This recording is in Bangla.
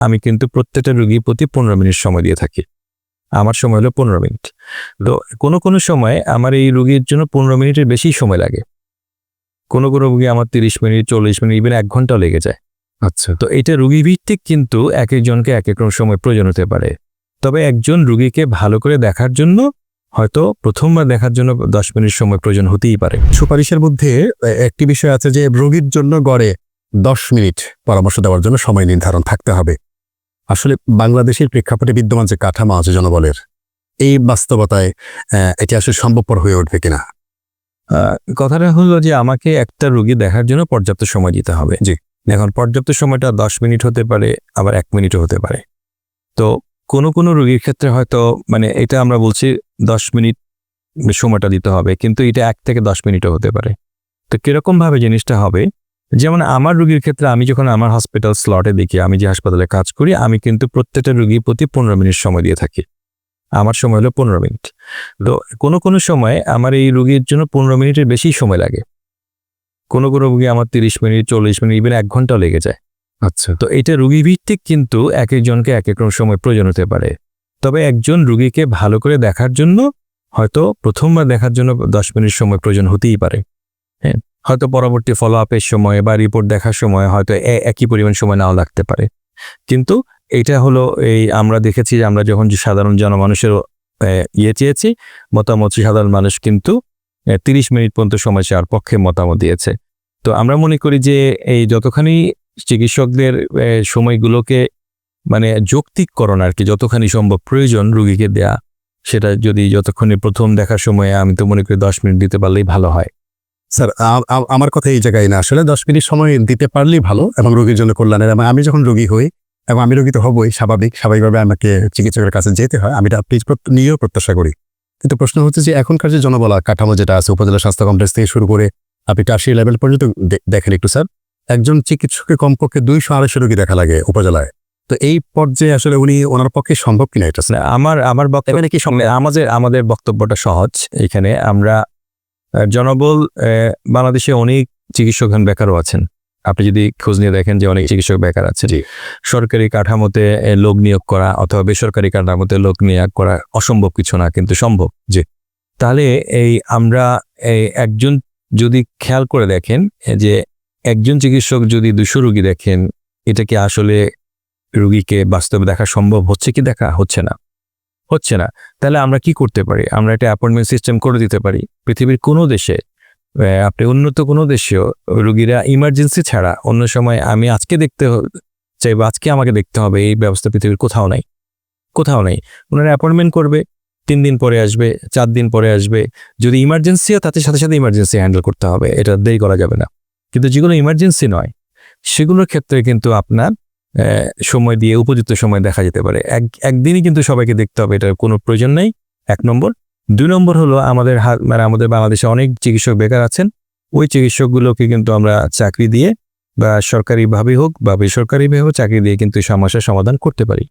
আমি কিন্তু প্রত্যেকটা রুগী প্রতি পনেরো মিনিট সময় দিয়ে থাকি। আমার সময় হলো পনেরো মিনিট। তো কোনো কোনো সময় আমার এই রুগীর জন্য পনেরো মিনিটের বেশি সময় লাগে। কোনো কোনো রুগী আমার তিরিশ মিনিট চল্লিশ মিনিট ইভেন এক ঘন্টাও লেগে যায়। আচ্ছা। তো এটা রুগী ভিত্তিক কিন্তু এক একজনকে এক এক রকম সময় প্রয়োজন হতে পারে। তবে একজন রুগীকে ভালো করে দেখার জন্য হয়তো প্রথমবার দেখার জন্য দশ মিনিট সময় প্রয়োজন হতেই পারে। সুপারিশের মধ্যে একটি বিষয় আছে যে রোগীর জন্য গড়ে দশ মিনিট পরামর্শ দেওয়ার জন্য সময় নির্ধারণ থাকতে হবে। আসলে বাংলাদেশের প্রেক্ষাপটে বিদ্যমান যে কাঠামো আছে জনবলের এই বাস্তবতায় এটি আসলে সম্ভবপর হয়ে উঠবে কিনা? কথাটা হলো যে আমাকে একটা রুগী দেখার জন্য পর্যাপ্ত সময় দিতে হবে। জি। এখন পর্যাপ্ত সময়টা দশ মিনিট হতে পারে আবার এক মিনিটও হতে পারে। তো কোনো কোনো রুগীর ক্ষেত্রে হয়তো মানে এটা আমরা বলছি দশ মিনিট সময়টা দিতে হবে কিন্তু এটা এক থেকে দশ মিনিটও হতে পারে। তো কীরকমভাবে জিনিসটা হবে যেমন আমার রুগীর ক্ষেত্রে আমি যখন আমার হসপিটাল স্লটে দেখি আমি যে হাসপাতালে কাজ করি আমি কিন্তু প্রত্যেকটা রুগী প্রতি পনেরো মিনিট সময় দিয়ে থাকি। আমার সময় হলো পনেরো মিনিট। তো কোনো কোনো সময় আমার এই রুগীর জন্য পনেরো মিনিটের বেশি সময় লাগে। কোনো কোনো রুগী আমার তিরিশ মিনিট চল্লিশ মিনিট ইভেন এক ঘন্টাও লেগে যায়। আচ্ছা। তো এটা রুগী ভিত্তিক কিন্তু এক একজনকে এক এক রকম সময় প্রয়োজন হতে পারে। তবে একজন রুগীকে ভালো করে দেখার জন্য হয়তো প্রথমবার দেখার জন্য দশ মিনিট সময় প্রয়োজন হতেই পারে। হ্যাঁ হয়তো পরবর্তী ফলো আপের সময় বা রিপোর্ট দেখার সময় হয়তো একই পরিমাণ সময় নাও লাগতে পারে। কিন্তু এটা হলো এই আমরা দেখেছি যে আমরা যখন যে সাধারণ জনমানুষের ইয়ে চেয়েছি, মতামত সাধারণ মানুষ কিন্তু তিরিশ মিনিট পর্যন্ত সময় চাওয়ার পক্ষে মতামত দিয়েছে। তো আমরা মনে করি যে এই যতখানি চিকিৎসকদের সময়গুলোকে মানে যৌক্তিককরণ আর কি, যতখানি সম্ভব প্রয়োজন রুগীকে দেয়া, সেটা যদি যতক্ষণে প্রথম দেখার সময় আমি তো মনে করি দশ মিনিট দিতে পারলেই ভালো হয়। স্যার আমার কথা এই জায়গায় না। আসলে দশ মিনিট সময় দিতে পারলেই ভালো এবং রোগীর জন্য কল্যাণের এবং আমি যখন রোগী হই এবং আমি রোগী তো হবই স্বাভাবিক স্বাভাবিকভাবে আমাকে চিকিৎসকের কাছে যেতে হয় আমি এটা প্লিজ নিয়েও প্রত্যাশা করি। কিন্তু প্রশ্ন হচ্ছে যে এখনকার যে জনবলা কাঠামো যেটা আছে উপজেলা স্বাস্থ্য কমপ্লেক্স থেকে শুরু করে আপনি টার্সিয়ারি লেভেল পর্যন্ত দেখেন একটু স্যার একজন চিকিৎসকের কমপক্ষে দুইশো আড়াইশো রোগী দেখা লাগে উপজেলায়। তো এই পর্যায়ে আসলে উনি ওনার পক্ষে সম্ভব কিনা এটা আমার আমার বক্তব্য কি? আমাদের আমাদের বক্তব্যটা সহজ। এখানে আমরা জনবল বাংলাদেশে অনেক চিকিৎসক এখন বেকারও আছেন। আপনি যদি খোঁজ নিয়ে দেখেন যে অনেক চিকিৎসক বেকার আছে। জি। সরকারি কাঠামোতে লোক নিয়োগ করা অথবা বেসরকারি কাঠামোতে লোক নিয়োগ করা অসম্ভব কিছু না কিন্তু সম্ভব। জি। তাহলে এই আমরা এই একজন যদি খেয়াল করে দেখেন যে একজন চিকিৎসক যদি দুশো রুগী দেখেন এটা কি আসলে রুগীকে বাস্তবে দেখা সম্ভব হচ্ছে কি দেখা হচ্ছে না? হচ্ছে না। তাহলে আমরা কি করতে পারি? আমরা একটা অ্যাপয়েন্টমেন্ট সিস্টেম করে দিতে পারি। পৃথিবীর কোনো দেশে আপনি উন্নত কোনো দেশেও রুগীরা ইমার্জেন্সি ছাড়া অন্য সময় আমি আজকে দেখতে হ- চাইব আজকে আমাকে দেখতে হবে, এই ব্যবস্থা পৃথিবীর কোথাও নাই। কোথাও নেই। ওনারা অ্যাপয়েন্টমেন্ট করবে, তিন দিন পরে আসবে, চার দিন পরে আসবে। যদি ইমার্জেন্সিও তাতে সাথে সাথে ইমার্জেন্সি হ্যান্ডেল করতে হবে, এটা দেরি করা যাবে না। কিন্তু যেগুলো ইমার্জেন্সি নয়, সেগুলোর ক্ষেত্রে কিন্তু আপনার সময় দিয়ে, উপযুক্ত সময় দেখা যেতে পারে। এক, একদিনই কিন্তু সবাইকে দেখতে হবে, এটার কোনো প্রয়োজন নেই। এক নম্বর। দুই নম্বর হলো আমাদের হাত মানে আমাদের বাংলাদেশে অনেক চিকিৎসক বেকার আছেন। ওই চিকিৎসকগুলোকে কিন্তু আমরা চাকরি দিয়ে বা সরকারিভাবেই হোক বা বেসরকারিভাবে হোক, চাকরি দিয়ে কিন্তু সমস্যার সমাধান করতে পারি।